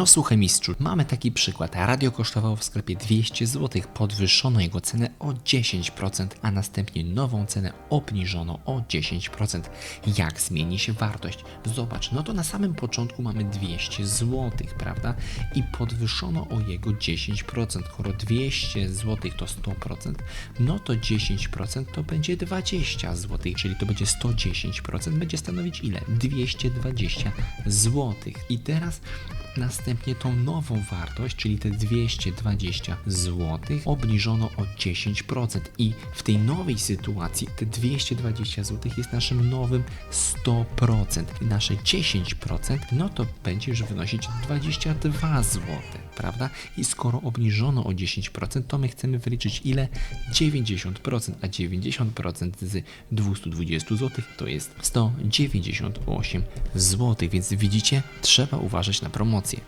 No słuchaj mistrzu, mamy taki przykład. Radio kosztowało w sklepie 200 zł, podwyższono jego cenę o 10%, a następnie nową cenę obniżono o 10%. Jak zmieni się wartość? Zobacz, no to na samym początku mamy 200 zł, prawda? I podwyższono o jego 10%. Skoro 200 zł to 100%, no to 10% to będzie 20 zł, czyli to będzie 110%, będzie stanowić ile? 220 zł. I teraz następnie tą nową wartość, czyli te 220 zł, obniżono o 10%. I w tej nowej sytuacji te 220 zł jest naszym nowym 100%. I nasze 10% no to będzie już wynosić 22 zł, prawda? I skoro obniżono o 10%, to my chcemy wyliczyć ile? 90%, a 90% z 220 zł to jest 198 zł, więc widzicie, trzeba uważać na promocję. entier.